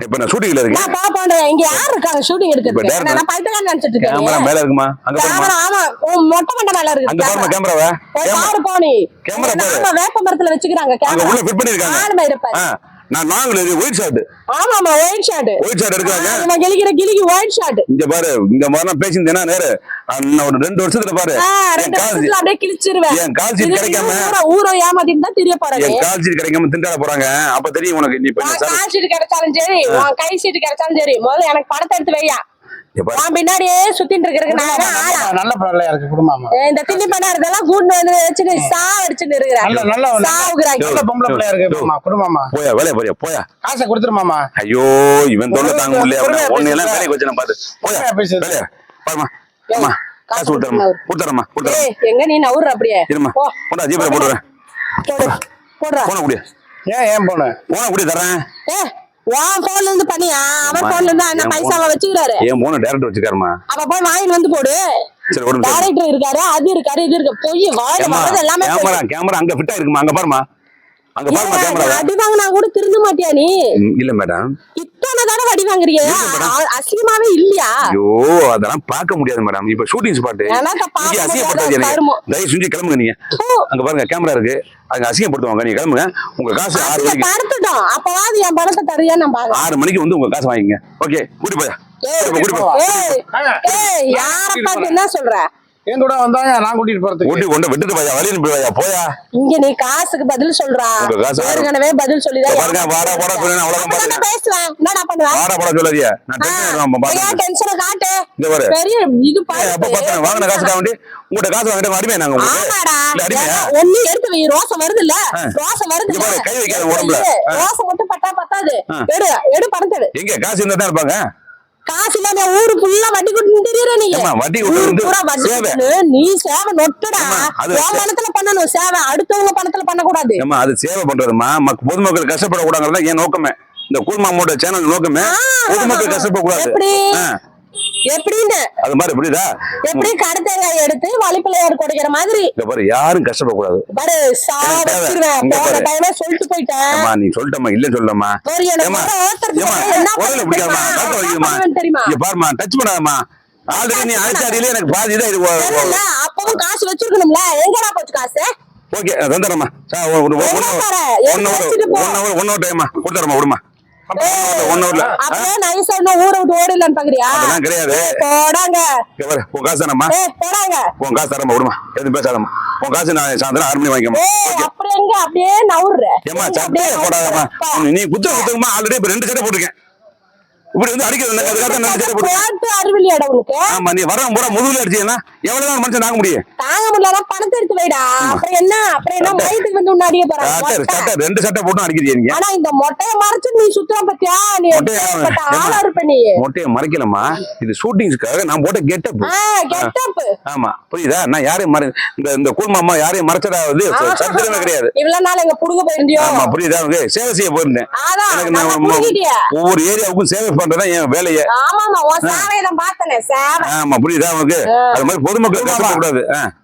இப்ப நான் ஷூட்டிங்ல இருக்கேன். நான் பாப்பாண்டா இங்க யார் இருக்காங்க ஷூட்டிங் எடுக்கிறதுக்கு? நான் நினைச்சிட்டு கேமரா இருக்கேன் மேல இருக்குமா? அங்க பாருமா. கேமரா ஆமா. உன் மொட்டை மண்டை மேல அங்க இருக்கு பாருமா கேமராவா போய் பாரு போனி. கேமரா பாரு. ஆமா வேப்ப மரத்துல வச்சுக்கிறாங்க அங்க கேமரா உள்ள ஃபிட் பண்ணிருக்காங்க. ஆளுமை இருப்பாரு. நான் நாங்களே ஒயிட் ஷாட் ஆமா ஆமா ஒயிட் ஷாட் ஒயிட் ஷாட் எடுக்கிறாங்க. இவன் கிளிக்கிற கிளிக்கு ஒயிட் ஷாட் இங்க பாரு இங்க மாதிரி பேசியிருந்தேன்னா நேரு நான் ஒரு ரெண்டு வருஷத்துல பாரு. ரெண்டு வருஷத்துல அப்படியே கிழிச்சிருவேன். என் கால் சீட் கிடைக்காம ஊரை ஏமாத்திட்டு தான் தெரிய போறாங்க என் கால் சீட் கிடைக்காம திண்டாட போறாங்க. அப்ப தெரியும் உனக்கு நீ கால் கிடைச்சாலும் சரி உன் கை சீட்டு கிடைச்சாலும் சரி முதல்ல எனக்கு படத்தை எடுத்து வையா. பின்னாடியே சுத்திட்டு ஆளா? நல்ல பிள்ளையா இருக்கு குடும்பமா இந்த திண்ணி பண்ணார் இதெல்லாம் கூண்டு வந்து வச்சுட்டு சா அடிச்சுட்டு நல்ல இருக்கிறாங்க நல்ல சாவுகிறாங்க நல்ல பொம்பளை பிள்ளையா இருக்கு குடும்பமா போயா வேலைய போறியா? போயா. காசை கொடுத்துருமாமா ஐயோ இவன் தொல்லை தாங்க முடியல. ஒன்னு எல்லாம். வேலைக்கு வச்சு நான் பாத்து போயா பாருமா காசு கொடுத்துறமா. கொடுத்துறமா ஏய் எங்க நீ நவுற அப்படியே? இருமா போடா ஜிபேல போடுறேன் போடு போடுறா. போன குடிய. ஏன் ஏன் போன? போன குடி தரேன் ஏ உன் போன்ல இருந்து பண்ணியா? அவன் போன்ல இருந்து என்ன என் பைசாவை வச்சுக்கிறாரு. என் போன டேரக்டர் வச்சுக்காருமா அப்ப போய் வாங்கிட்டு வந்து போடு. டைரக்டர் இருக்காரு அது இருக்காரு இது இருக்கு பொய் வர்றது எல்லாமே. கேமரா கேமரா அங்க ஃபிட்டா இருக்குமா? அங்க பாருமா அங்க கேமரா அடி வாங்கினா கூட திருந்த மாட்டியா நீ? இல்ல மேடம் இத்தனை தடவை அடி வாங்குறியா? அ- அசிங்கமாவே இல்லையா? ஐயோ அதெல்லாம் பார்க்க முடியாது மேடம் இப்ப ஷூட்டிங் ஸ்பாட் கருமம். தயவு செஞ்சு கிளம்புங்க நீங்க. அங்க பாருங்க கேமரா இருக்கு. அங்க அசிங்கப்படுத்துவாங்க. நீங்க கிளம்புங்க. உங்க காசு ஆறு மணிக்கு. படுத்துட்டோம் அப்பவாது என் பணத்தை தருவியா நான் ஆறு மணிக்கு வந்து உங்க காசு வாங்கிங்க ஓகே கூட்டி போயா. கூட்டி போ. ஏய் ஏய் யார பார்த்து என்ன சொல்ற? என் கூட வந்தாங்க நான் கூட்டிட்டு போறதுக்கு. ஊட்டி கொண்டு விட்டுட்டு போயா? வழி போயா போயா? இங்க நீ காசுக்கு பதில் சொல்றா. காசு ஏற்கனவே பதில் சொல்லிதான் பாருங்க, வாடா, போடா சொன்னேன், அவ்வளவுதான். பேசுவேன். என்னடா பண்ணுவேன் வாடா போட சொல்லாதியா நான் டென்ஷன் பாருங்க காட்டு. இங்க பாரு. பெரிய இது அப்ப பார்த்தேன் வாங்கின காசுக்காக வேண்டி உங்கள்கிட்ட காசு வாங்கிட்டு அடிமையா நாங்க உங்களுக்கு? ஒண்ணு எடுத்து வை ரோசம் வருது இல்ல ஆ. ரோசம் வருது இங்க பாரு, கை வைக்காத உடம்புல. மட்டும் பட்டா பத்தாது. எடு எடு பணத்தை எங்க காசு இருந்தா தான் இருப்பாங்க? காசு இல்லாம ஊரு ஃபுல்லா வட்டி கொடுத்து தெரியற நீ வட்டி கொடுத்து நீ சேவை நொட்டுடா. உன் பணத்துல பண்ணணும். சேவை அடுத்தவங்க பணத்துல பண்ண கூடாது ஏமா அது சேவை பண்றதுமா மக்- பொதுமக்கள் கஷ்டப்படக்கூடாங்கிறது என் நோக்கமே. இந்த கூழ்மாமோட சேனல் நோக்கமே. பொதுமக்கள் கஷ்டப்படக்கூடாது. எப்படி? ஆ, எப்படின்னு அது மாதிரி புரியுதா எப்படி கடத்தேங்காய் எடுத்து வழிப்பிள்ளையார் கொடுக்கிற மாதிரி இந்த பாரு யாரும் கஷ்டப்படக்கூடாது பாரு சா எனக்கு தேவை. வச்சிருவேன் இங்க போன பாரு. டைமே சொல்லிட்டு போயிட்டேன் நீ சொல்லிட்டமா இல்ல சொல்லமா தெரியுமா? பாருமா டச் பண்ணாதம்மா ஆல்ரெடி நீ அழைச்ச அடியிலே எனக்கு பாதி தான் இது தெரியல, அப்பவும் காசு வச்சிருக்கணும்ல எங்கடா போச்சு காசு ஓகே தந்துடுறேம்மா சார் ஒரு ஒன் எங்க ஹவர் தர? ஒன் எடுத்து ஹவர் வச்சுட்டு போ. ஒன் ஹவர் ஒன் ஹவர் டைமா கொடுத்துறமா விடுமா அப்படியே நைஸா இன்னும் ஊரை விட்டு ஓடிடலான்னு பாக்குறியா? கிடையாது. போடாங்க. உன் காசு தானம்மா? ஏய் போடாங்க. உன் காசு தரமா விடுமா. எதுவும் பேசாதம்மா. உன் காசு நான் சாயந்தரம் ஆறு மணி வாங்கிக்கமா ஏய் அப்படி எங்க? அப்படியே நவுற ஏமா சட்டையை போடாதம்மா. நீ குத்த குத்துக்குமா ஆல்ரெடி இப்ப ரெண்டு சட்டை போட்டிருக்கேன். இப்படி வந்து அடிக்கிறது அதுக்காக போட்டு போட்டு ஆமா நீ வரவன் பூரா முதுகுல அடிச்சீங்கன்னா எவ்வளவுதான் மனுஷன் தாங்க முடியும். தாங்க முடியல பணத்தை எடுத்து வைடா. அப்புறம் என்ன? அப்புறம் என்ன? மயத்துக்கு வந்து உன்னை போறாங்க. சட்டை ரெண்டு சட்டை போட்டும் அடிக்கிறீங்க ஆனா இந்த மொட்டைய மறைச்சு நீ சுத்துற பத்தியா? நீ ஆளா. இருப்ப நீ. மொட்டையை மறைக்கலம்மா. இது ஷூட்டிங்ஸ்க்காக நான் போட்ட கெட்டப் கெட்டப் ஆமா புரியுதா? நான் யாரையும் மறை இந்த இந்த கூழ்மாமா யாரையும் மறைச்சதா வந்து சரித்திரமே கிடையாது. இவ்வளவு நாள் எங்க புடுங்க போயிருந்தியோ? ஆமா புரியுதா? சேவை செய்ய போயிருந்தேன். ஒவ்வொரு ஏரியாவுக்கும் சேவை பண்றதுதான் என் வேலையை. ஆமாமா உன் சேவையை நான் பார்த்தனே சேவை. ஆமா புரியுதா உனக்கு? அது மாதிரி பொதுமக்கள் கஷ்டப்படக்கூடாது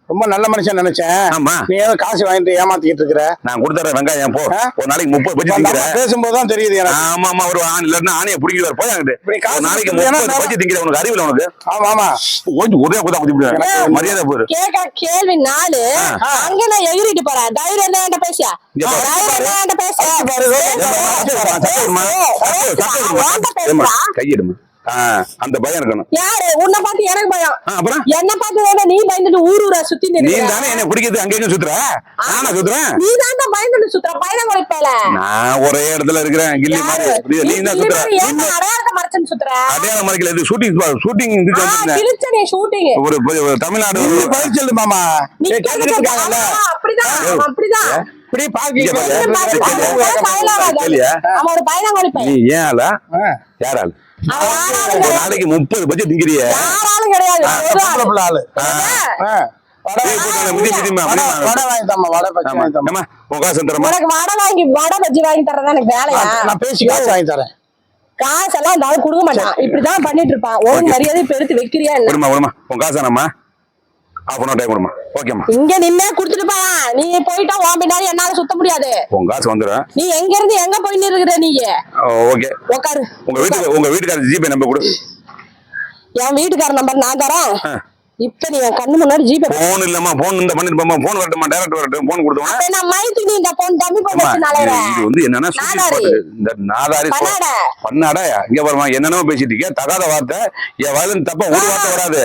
ரொம்ப நல்ல மனுஷன் நினைச்சேன். ஆமா. நீ ஏதோ காசு வாங்கிட்டு ஏமாத்திக்கிட்டு இருக்கிற. நான் கொடுத்துறேன் வெங்காயம் போ? ஒரு நாளைக்கு முப்பது பட்ஜெட் அந்த திங்கிறேன். அம்மா பேசும்போதுதான் தெரியுது எனக்கு. ஆமா ஆமா ஒரு ஆண் இல்லன்னா ஆணையை பிடிக்கிறார் போய் அங்கிட்டு ஒரு நாளைக்கு முப்பது பட்ஜெட் திங்கிற உனக்கு அறிவில் உனக்கு? ஆமா ஆமா. கொஞ்சம் ஒரே குதா விடுவேன் மரியாதை போயிரு கேட்க கேள்வி நாலு. அங்க நான் எகிரிட்டு போறேன். தைரியம் என்ன என்கிட்ட பேசியா. தைரியம் என்ன என்கிட்ட பேச பாரு, ஏம்மா, சட்டை விடுமா, சட்டை விடுமா, சட்டை, சட்டை விடுமா. அவன்கிட்ட ஏம்மா, பேசுறா கையிடுமா. அந்த பயம் இருக்கணும். யாரு? உன்னை பார்த்து எனக்கு பயம். அப்புறம்? என்ன பார்த்து வேணா நீ பயந்துட்டு ஊர் ஊரா சுத்தி நீ தானே என்ன பிடிக்கிறது அங்க எங்க சுத்துற? நானா சுத்துறேன்? நீ தான் பயந்துட்டு சுத்துற. பயணம் குறைப்பேல நான் ஒரே இடத்துல இருக்கிறேன் கில்லி மாதிரி? நீ தான் சுத்துற? அடையாளத்தை மறைச்சுன்னு சுத்துற? அடையாளம் மறைக்கல இது ஷூட்டிங் ஷூட்டிங் இதுக்கு நீ ஷூட்டிங் ஒரு தமிழ்நாடு சொல்லு மாமா. அப்படிதான் அப்படிதான். இப்படி இங்க பாக்கீங்க ஏன் ஆளா? யார் நாளைக்கு முப்பது பட்ஜெட் தரேன். காசெல்லாம் இந்த கொடுக்க மாட்டான். இப்படிதான் பண்ணிட்டு இருப்பான். ஒழுங்கு மரியாதை எடுத்து வைக்கிறியா உன் காசு ஆஃப் அன் டைம் கொடுமா இங்க நின்னே குடுத்துட்டு போயா நீ போயிட்டா உன் பின்னாடி என்னால சுத்த முடியாது. உங்க காசு வந்துடும் நீ எங்க இருந்து எங்க போய் நிறுகிற நீ? ஓகே. உக்காரு. உங்க வீட்டுக்கு உங்க வீட்டுக்காரர் ஜிபே நம்பர் கொடு. என் வீட்டுக்கார நம்பர் நான் தரேன். இப்ப நீ என் கண்ணு முன்னாடி ஜிபே போன் இல்லம்மா போன் இந்த பண்ணிருப்போமா போன் வரட்டுமா டேரக்ட் வரட்டும் போன் கொடுத்தோம்னா அப்ப நான் மயத்து நீ இந்த போன் தம்பி போன் இது வந்து என்னன்னா இந்த நாதாரி பண்ணாட. பண்ணாடா இங்க பாருமா என்னென்னமோ பேசிட்டு இருக்க தகாத வார்த்தை. என் வாயில தப்பா ஒரு வார்த்தை வராது.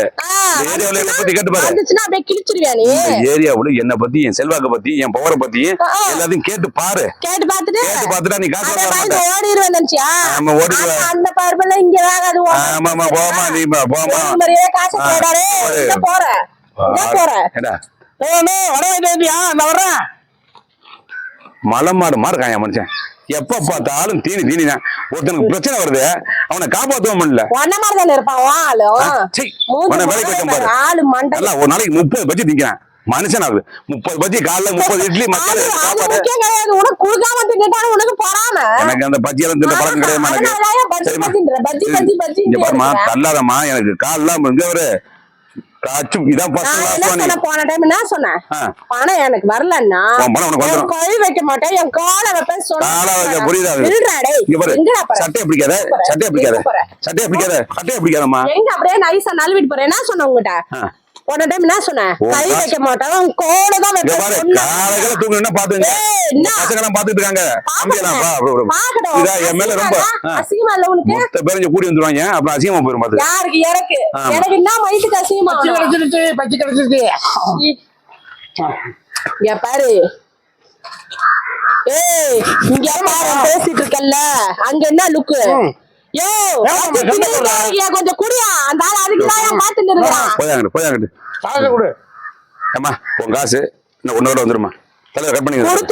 ஏரியாவுல என்ன? பத்தி கேட்டு பாரு அப்படியே கிழிச்சிருவியா நீ? ஏரியாவுல என்ன பத்தி என் செல்வாக்க பத்தி என் பவரை பத்தி. எல்லாத்தையும் கேட்டு பாரு. கேட்டு பாத்துட்டு கேட்டு பார்த்துட்டா நீ காசு வாங்கி மாட்ட ஓடிடுவேன் நினைச்சியா? ஆமா, ஓடிடுவ. ஆமா, அந்த பருப்பெல்லாம் இங்க வேகாது உன் ஆமாமா போமா நீ போமா காசை ஆ. போடாதே இங்க போற இங்க போற ஏடா வட வேண்டியா நான் வர்றேன். மலை மாடு மாடு இருக்கான் என் மனுஷன். எப்ப பார்த்தாலும் தீனி தீனி தான். ஒருத்தனுக்கு பிரச்சனை வருது அவனை காப்பாத்தவும் முடியல. ஆளு. சீ, மூஞ்சி உன்னை வேலைக்கு வைக்கும் பாரு. பாரு, ஆளு மண்டை. நல்லா ஒரு நாளைக்கு முப்பது பஜ்ஜி திங்கிறான். மனுஷன் ஆகுது முப்பது பஜ்ஜி காலைல முப்பது இட்லி எனக்கு அந்த தின்ற பழக்கம் கிடையாது எனக்கு. பஜ்ஜி சரிம்மா. பஜ்ஜி பஜ்ஜி பஜ்ஜி தள்ளாதம்மா. எனக்கு கால்லாம் இங்க ஒரு காச்சு இதான் நான் போன டைம் என்ன சொன்னேன். பணம் எனக்கு வரலன்னா உன் பணம் உனக்கு என் வந்துரும். கை வைக்க மாட்டேன். என் காலை வைப்பேன் சொன்னேன். புரியுதா? சட்டையை பிடிக்காத? சட்டையை பிடிக்காத? சட்டையை பிடிக்காத? சட்டையை பிடிக்காதம்மா. எங்க அப்படியே நைஸா நழுவிட்டு போறேன் என்ன சொன்ன உங்ககிட்ட. போன டைம் என்ன சொன்னேன்? கை வைக்க மாட்டேன். உன் கோலை தான் வைப்பேன். காலையில தூங்கணும்னா பாத்துங்க? பசங்க எல்லாம் பாத்துட்டு இருக்காங்க. என் மேல ரொம்ப அசிங்கமா- இல்ல உனக்கு? மொத்த இங்க கூடி வந்துருவாங்க. அப்புறம் அசிங்கமா போயிரும் பாத்து. யாருக்கு? எனக்கு. எனக்கு என்ன வயிற்றுக்கு அசிங்கமா கிடைச்சிருச்சு பச்சை கிடைச்சிருச்சு. பாரு. ஏய் இங்க பாரு பேசிட்டு இருக்கல்ல அங்க என்ன லுக்கு கொஞ்சம் குடியா அந்த ஆள் போயாங்கட்டு போயாங்கட்டு காசை கொடு. ஏம்மா உன் காசு இன்னும் ஒன்னோட வந்துருமா தலைவர் கட் பண்ணி கொடுத்துட்டு